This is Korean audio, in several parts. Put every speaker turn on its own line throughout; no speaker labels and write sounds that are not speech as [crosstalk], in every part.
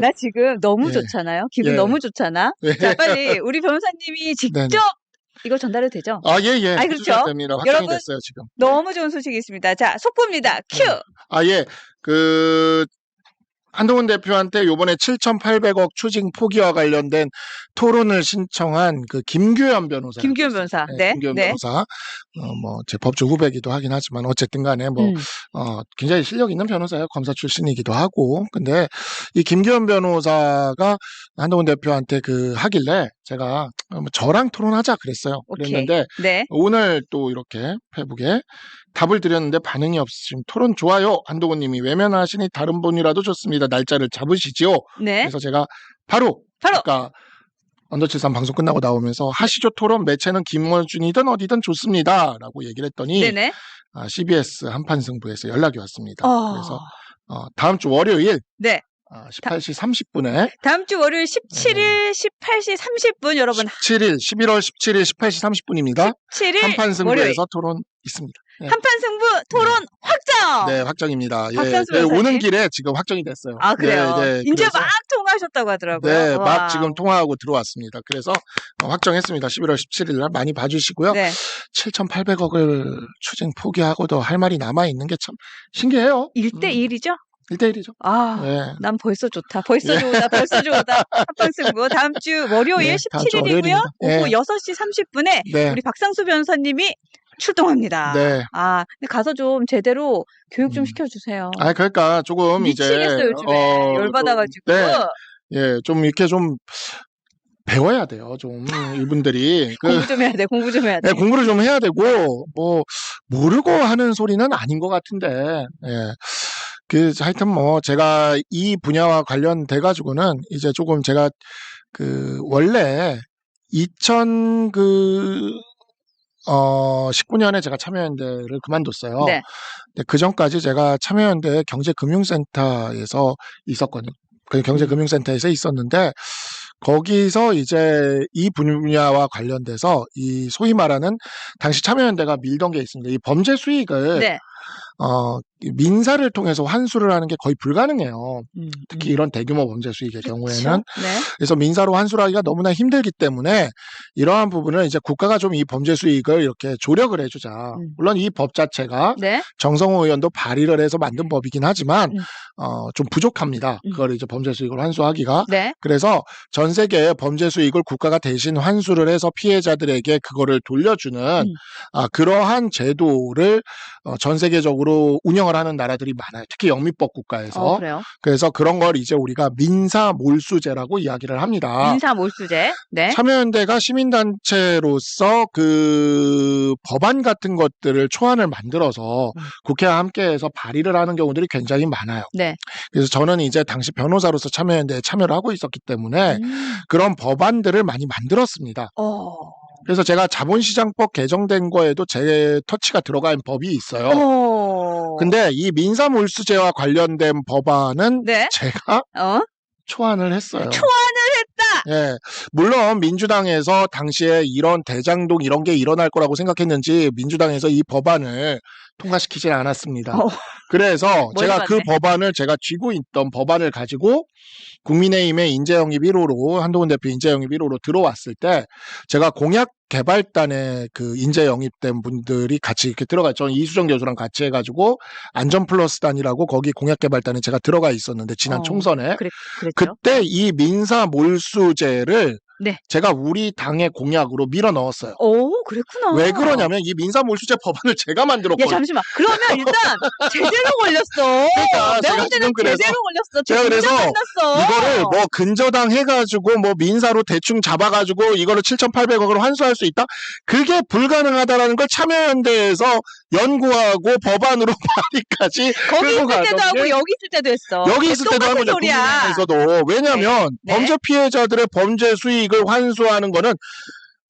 나 지금 너무
예.
좋잖아요. 기분
예.
너무 좋잖아.
예.
자, 빨리 우리 변호사님이 [laughs] 직접
네네.
이거 전달해도 되죠?
아, 예, 예.
아이, 그렇죠.
됩니다.
여러분,
됐어요, 지금.
너무 좋은 소식이 있습니다. 자, 속보입니다. 큐!
아, 예. 그, 한동훈 대표한테 요번에 7,800억 추징 포기와 관련된 토론을 신청한 그 김규현 변호사.
김규현 변호사. 네.
김규현
네.
변호사. 어, 뭐, 제 법조 후배기도 하긴 하지만, 어쨌든 간에 뭐,
음.
어, 굉장히 실력 있는 변호사예요. 검사 출신이기도 하고. 근데 이 김기현 변호사가 한동훈 대표한테 그 하길래 제가 어, 뭐 저랑 토론하자 그랬어요.
오케이.
그랬는데
네.
오늘 또 이렇게 페북에 답을 드렸는데 반응이 없으시면 토론 좋아요. 한동훈 님이 외면하시니 다른 분이라도 좋습니다. 날짜를 잡으시지요.
네.
그래서 제가 바로
바로
아까 언더칠삼 방송 끝나고 나오면서 하시죠 토론 매체는 김원준이든 어디든 좋습니다라고 얘기를 했더니
네네.
아, CBS 한판 승부에서 연락이 왔습니다.
어.
그래서 어, 다음 주 월요일
네.
아, 18시 30분에
다음 주 월요일
음.
17일 18시 30분 여러분
17일 11월 17일 18시 30분입니다.
17일
한판 승부에서 토론 있습니다. 네.
한판 승부 토론 확정.
네, 확정입니다. 예, 네. 오는 길에 지금 확정이 됐어요.
아 그래요.
네, 네,
이제 막 통화하셨다고 하더라고요.
네,
와.
막 지금 통화하고 들어왔습니다. 그래서 어, 확정했습니다. 11월 17일 날 많이 봐주시고요.
네.
7,800억을 추징 포기하고도 할 말이 남아 있는 게 참 신기해요.
1대 1이죠?
1대1이죠.
아.
네.
난 벌써 좋다. 벌써
예.
좋다. 벌써 좋다. 한판 승부. 다음 주 월요일
네, 다음 주
17일이고요.
월요일입니다.
오후
네.
6시 30분에
네.
우리 박상수 변호사님이 출동합니다.
네.
아, 근데 가서 좀 제대로 교육 좀
음.
시켜주세요.
아, 그러니까 조금 이제
미치겠어요, 요즘에.
어,
열받아가지고.
좀, 네. 예, 좀 이렇게 좀 배워야 돼요. 좀 이분들이 [laughs] 그
공부 좀 해야 돼. 공부 좀 해야 돼.
네, 공부를 좀 해야 되고 뭐 모르고 하는 소리는 아닌 것 같은데 예. 그 하여튼 뭐 제가 이 분야와 관련돼 가지고는 이제 조금 제가 그 원래 2000 그 어, 19년에 제가 참여연대를 그만뒀어요.
네.
근데 그 전까지 제가 참여연대 경제금융센터에서 있었거든요. 그 경제금융센터에서 있었는데 거기서 이제 이 분야와 관련돼서 이 소위 말하는 당시 참여연대가 밀던 게 있습니다. 이 범죄 수익을
네.
어, 이 민사를 통해서 환수를 하는 게 거의 불가능해요.
음,
특히 이런 대규모 범죄 수익의
그쵸?
경우에는
네.
그래서 민사로 환수를 하기가 너무나 힘들기 때문에 이러한 부분을 이제 국가가 좀 이 범죄 수익을 이렇게 조력을 해주자.
음.
물론 이 법 자체가
네.
정성호 의원도 발의를 해서 만든 법이긴 하지만
음.
어, 좀 부족합니다.
음.
그걸 이제 범죄 수익을 환수하기가
네.
그래서 전 세계의 범죄 수익을 국가가 대신 환수를 해서 피해자들에게 그거를 돌려주는
음.
아, 그러한 제도를 어, 전 세계적으로 운영 을 하는 나라들이 많아요. 특히 영미법 국가에서.
어, 그래요.
그래서 그런 걸 이제 우리가 민사 몰수제라고 이야기를 합니다.
민사 몰수제. 네.
참여연대가 시민단체로서 그 법안 같은 것들을 초안을 만들어서
음.
국회와 함께해서 발의를 하는 경우들이 굉장히 많아요.
네.
그래서 저는 이제 당시 변호사로서 참여연대에 참여를 하고 있었기 때문에
음.
그런 법안들을 많이 만들었습니다.
어.
그래서 제가 자본시장법 개정된 거에도 제 터치가 들어간 법이 있어요.
어.
근데 이 민사몰수제와 관련된 법안은
네.
제가
어?
초안을 했어요.
초안을 했다.
예. 물론 민주당에서 당시에 이런 대장동 이런 게 일어날 거라고 생각했는지 민주당에서 이 법안을 통과시키지 않았습니다.
어.
그래서 [laughs] 제가 그. 법안을 제가 쥐고 있던 법안을 가지고 국민의힘의 인재영입 1호로 한동훈 대표 인재영입 1호로 들어왔을 때 제가 공약 개발단에 그 인재 영입된 분들이 같이 이렇게 들어가 저는 이수정 교수랑 같이 해가지고 안전 플러스단이라고 거기 공약 개발단에 제가 들어가 있었는데 지난
어,
총선에
그랬, 그랬죠.
그때 이 민사 몰수제를
네.
제가 우리 당의 공약으로 밀어 넣었어요.
오, 그랬구나.
왜 그러냐면 이 민사 몰수제 법안을 제가
야,
만들었거든요.
잠시만. 그러면 일단 제대로 걸렸어.
그러니까
내가
지금 그래서-
제대로 걸렸어.
제가 그래서
만났어.
이거를 뭐 근저당 해가지고 뭐 민사로 대충 잡아가지고 이거를 7,800억으로 환수할 수 있다? 그게 불가능하다라는 걸 참여연대에서 연구하고 법안으로 [laughs] 발의까지
거기 있을 때도 하고
게
여기 있을 때도 했어.
여기 있을 때도 하고. 국민의힘에서도 왜냐하면
네.
범죄 피해자들의 범죄 수익을 환수하는 거는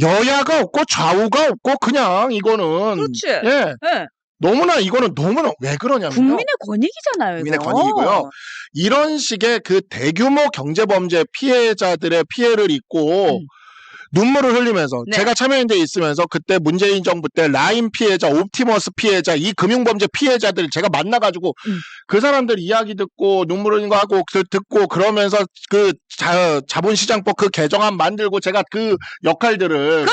여야가 없고 좌우가 없고 그냥 이거는
그렇지.
예
네.
너무나 이거는 너무나 왜 그러냐면
국민의 권익이잖아요.
국민의
이거.
권익이고요. 이런 식의 그 대규모 경제 범죄 피해자들의 피해를 입고
음.
눈물을 흘리면서
네.
제가 참여연대 에 있으면서 그때 문재인 정부 때 라인 피해자, 옵티머스 피해자, 이 금융범죄 피해자들 제가 만나가지고
음.
그 사람들 이야기 듣고 눈물 흘리는 거 하고 그 듣고 그러면서 그 자, 자본시장법 그 개정안 만들고 제가 그 역할들을!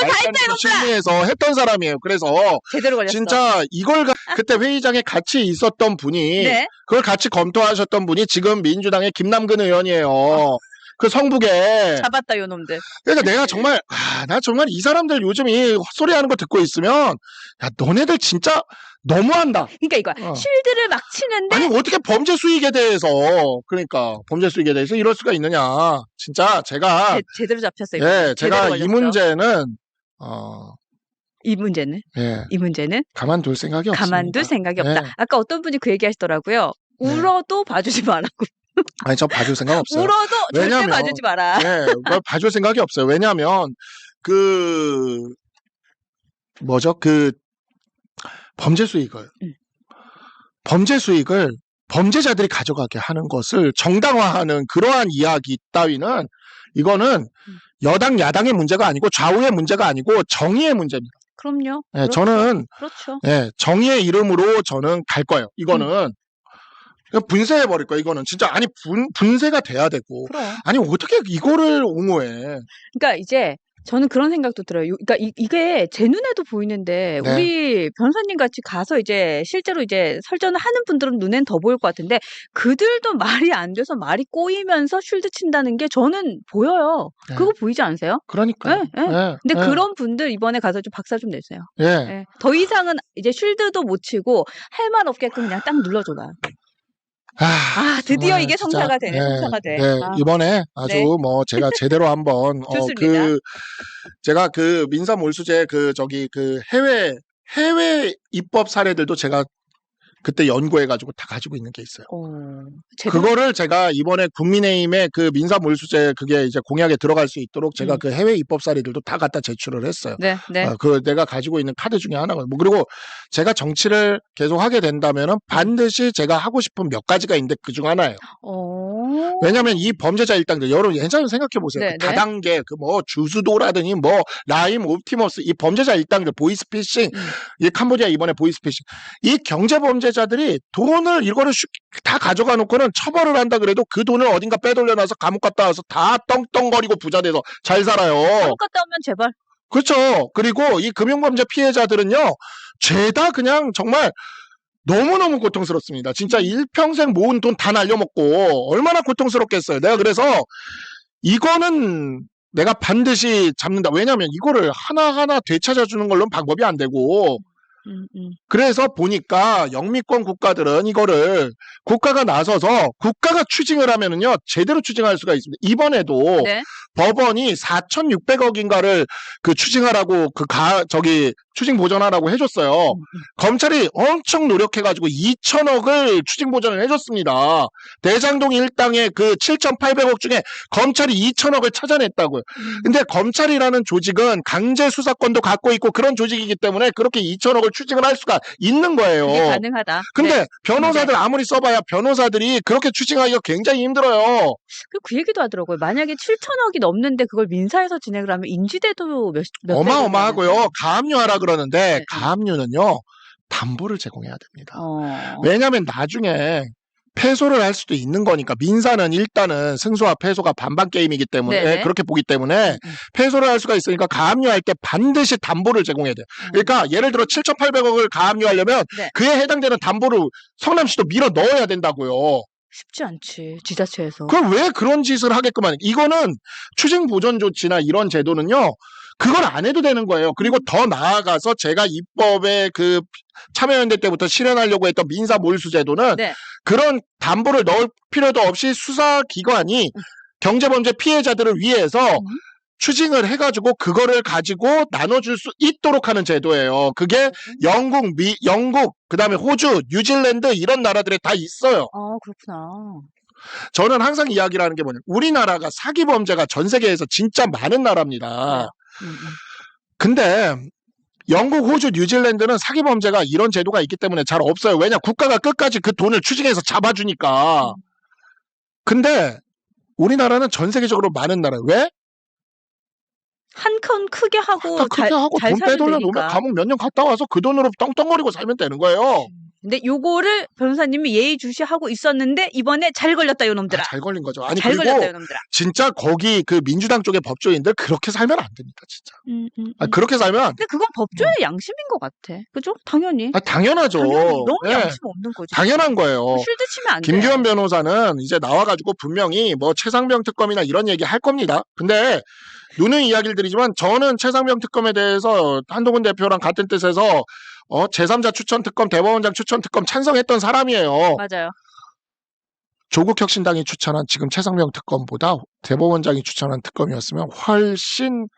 실무해서 했던 사람이에요. 그래서
제대로 걸렸어.
진짜 이걸 가- 그때 회의장에 같이 있었던 분이
네.
그걸 같이 검토하셨던 분이 지금 민주당의 김남근 의원이에요. 그 성북에
잡았다 요 놈들.
그러니까 내가 정말 아, 나 정말 이 사람들 요즘 이 헛소리하는 거 듣고 있으면 야 너네들 진짜 너무한다.
그러니까 이거
어.
실드를 막 치는데
아니 어떻게 범죄 수익에 대해서 그러니까 범죄 수익에 대해서 이럴 수가 있느냐. 진짜 제가
제, 대로 잡혔어요. 이거.
예,
제대로
제가 이
걸렸어.
문제는 어,
이 문제는
예,
이 문제는
가만둘 생각이 없습니다.
가만둘 생각이 없다.
네.
아까 어떤 분이 그 얘기하시더라고요.
네.
울어도 봐주지 말라고.
아니 저 봐줄 생각 없어요.
울어도 절대
왜냐면-
봐주지 마라.
네, 봐줄 생각이 없어요. 왜냐하면 그 뭐죠? 그 범죄 수익을
음.
범죄 수익을 범죄자들이 가져가게 하는 것을 정당화하는 그러한 이야기 따위는 이거는
음.
여당 야당의 문제가 아니고 좌우의 문제가 아니고 정의의 문제입니다.
그럼요.
예,
그렇죠.
저는
그렇죠.
예, 정의의 이름으로 저는 갈 거예요. 이거는 그냥 분쇄해 버릴 거예요. 이거는 진짜 아니 분 분쇄가 돼야 되고
그럼.
아니 어떻게 이거를 옹호해?
그러니까 이제 저는 그런 생각도 들어요. 요- 그러니까 이, 이게 제 눈에도 보이는데
네.
우리 변호사님 같이 가서 이제 실제로 이제 설전을 하는 분들은 눈엔 더 보일 것 같은데 그들도 [laughs] 말이 안 돼서 말이 꼬이면서 쉴드 친다는 게 저는 보여요.
네.
그거 보이지 않으세요?
그러니까.
예, 예. 근데 그런 분들 이번에 가서 좀 박사 좀 내세요.
예.
예. 더 이상은 이제 쉴드도 못 치고 할 말 없게끔 그냥 딱 눌러줘봐.
아,
아 드디어 이게 성사가 되네.
네,
성사가 돼.
네,
아.
이번에 아주
네.
뭐 제가 제대로 한번 [laughs] 어. 그 제가 그 민사 몰수제 그 저기 그 해외 해외 입법 사례들도 제가 그때 연구해가지고 다 가지고 있는 게 있어요.
어, 제대로
그거를 제가 이번에 국민의힘의 그 민사 몰수제 그게 이제 공약에 들어갈 수 있도록 제가
음.
그 해외 입법 사례들도 다 갖다 제출을 했어요.
네, 네.
어, 그 내가 가지고 있는 카드 중에 하나가 뭐 그리고 제가 정치를 계속 하게 된다면은 반드시 제가 하고 싶은 몇 가지가 있는데 그 중 하나예요.
어.
왜냐하면 이 범죄자 일당들 여러분 예전에 생각해 보세요.
네,
그
네.
다단계 그 뭐 주수도라더니 뭐 라임 옵티머스 이 범죄자 일당들 보이스피싱
음.
이 캄보디아 이번에 보이스피싱 이 경제 범죄 자들이 돈을 이거를 슉- 다 가져가 놓고는 처벌을 한다 그래도 그 돈을 어딘가 빼돌려놔서 감옥 갔다 와서 다 떵떵거리고 부자 돼서 잘 살아요.
한국 갔다 오면 제발.
그렇죠. 그리고 이 금융범죄 피해자들은요, 죄다 그냥 정말 너무너무 고통스럽습니다. 진짜 일평생 모은 돈 다 날려먹고 얼마나 고통스럽겠어요. 내가 그래서 이거는 내가 반드시 잡는다. 왜냐면 이거를 하나하나 되찾아주는 걸로는 방법이 안 되고,
음, 음.
그래서 보니까 영미권 국가들은 이거를 국가가 나서서 국가가 추징을 하면은요, 제대로 추징할 수가 있습니다. 이번에도
네.
법원이 4,600억인가를 그 추징하라고 그 가 저기 추징 보전하라고 해줬어요.
음, 음.
검찰이 엄청 노력해가지고 2천억을 추징 보전을 해줬습니다. 대장동 일당의 그 7,800억 중에 검찰이 2천억을 찾아냈다고요.
음.
근데 검찰이라는 조직은 강제 수사권도 갖고 있고 그런 조직이기 때문에 그렇게 2천억을 추징을 할 수가 있는 거예요.
그게 가능하다.
근데
네.
변호사들 아무리 써봐야 변호사들이 그렇게 추징하기가 굉장히 힘들어요.
그, 그 얘기도 하더라고요. 만약에 7천억이 넘는데 그걸 민사에서 진행을 하면 인지대도 몇, 몇
어마어마하고요. 가압류하라 그러는데
네.
가압류는요 담보를 제공해야 됩니다.
어.
왜냐하면 나중에 패소를 할 수도 있는 거니까 민사는 일단은 승소와 패소가 반반 게임이기 때문에
네네.
그렇게 보기 때문에
음.
패소를 할 수가 있으니까 가압류할 때 반드시 담보를 제공해야 돼요. 그러니까 예를 들어 7,800억을 가압류하려면
네.
그에 해당되는 담보를 성남시도 밀어 넣어야 된다고요.
쉽지 않지. 지자체에서.
그럼 왜 그런 짓을 하게끔 하는? 이거는 추징 보전 조치나 이런 제도는요. 그걸 안 해도 되는 거예요. 그리고 더 나아가서 제가 입법에 그 참여연대 때부터 실현하려고 했던 민사 몰수 제도는
네.
그런 담보를 넣을 필요도 없이 수사 기관이 경제범죄 피해자들을 위해서
음.
추징을 해가지고 그거를 가지고 나눠줄 수 있도록 하는 제도예요. 그게 영국, 미, 영국, 그 다음에 호주, 뉴질랜드 이런 나라들에 다 있어요.
아, 그렇구나.
저는 항상 이야기를 하는 게 뭐냐. 우리나라가 사기 범죄가 전 세계에서 진짜 많은 나라입니다.
음, 음.
근데 영국, 호주, 뉴질랜드는 사기 범죄가 이런 제도가 있기 때문에 잘 없어요. 왜냐? 국가가 끝까지 그 돈을 추징해서 잡아주니까.
음.
근데 우리나라는 전 세계적으로 많은 나라. 왜?
한 건 크게 하고
딱 그렇게
잘,
하고
잘
돈 빼돌려 놓으면. 감옥 몇 년 갔다 와서 그 돈으로 떵떵거리고 살면 되는 거예요.
근데 요거를 변호사님이 예의주시하고 있었는데 이번에 잘 걸렸다 요 놈들아.
아, 잘 걸린 거죠. 아니
잘
그리고
걸렸다 요 놈들아.
진짜 거기 그 민주당 쪽의 법조인들 그렇게 살면 안 됩니다, 진짜.
음, 음,
아,
음.
그렇게 살면
근데 그건 법조의 양심인 것 같아. 그죠? 당연히.
아, 당연하죠.
당연히 너무
예,
양심 없는 거지.
당연한 거예요.
쉴드 치면 안 돼.
김기현 변호사는 이제 나와 가지고 분명히 뭐 최상병 특검이나 이런 얘기 할 겁니다. 근데 누는 이야기를 드리지만 저는 최상병 특검에 대해서 한동훈 대표랑 같은 뜻에서 어, 제3자 추천 특검, 대법원장 추천 특검 찬성했던 사람이에요.
맞아요.
조국 혁신당이 추천한 지금 최상병 특검보다 대법원장이 추천한 특검이었으면 훨씬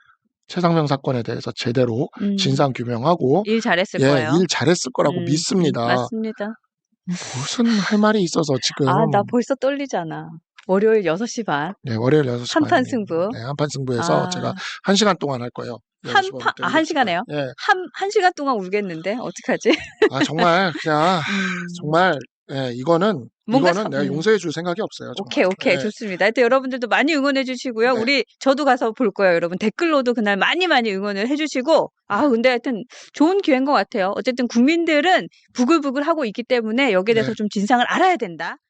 최상병 사건에 대해서 제대로
음,
진상 규명하고
일 잘했을
예,
거예요.
일 잘했을 거라고
음,
믿습니다.
음, 맞습니다.
무슨 할 말이 있어서 지금
아, 나 벌써 떨리잖아. 월요일 6시 반.
네, 월요일 6시
한판
반에,
승부.
네, 한판 승부에서
아.
제가 한시간 동안 할 거예요.
한
10시
파- 아, 한
7시
시간에요?
반. 예.
한, 한 시간 동안 울겠는데? 어떡하지? [laughs]
아, 정말 그냥
음.
정말 예, 이거는
뭔가
이거는
사-
내가
음.
용서해 줄 생각이 없어요. 정말.
오케이, 오케이.
예.
좋습니다. 하여튼 여러분들도 많이 응원해 주시고요.
네.
우리, 저도 가서 볼 거예요, 여러분. 댓글로도 그날 많이 많이 응원을 해 주시고. 아, 근데 하여튼 좋은 기회인 것 같아요. 어쨌든 국민들은 부글부글 하고 있기 때문에 여기에 대해서
네.
좀 진상을 알아야 된다.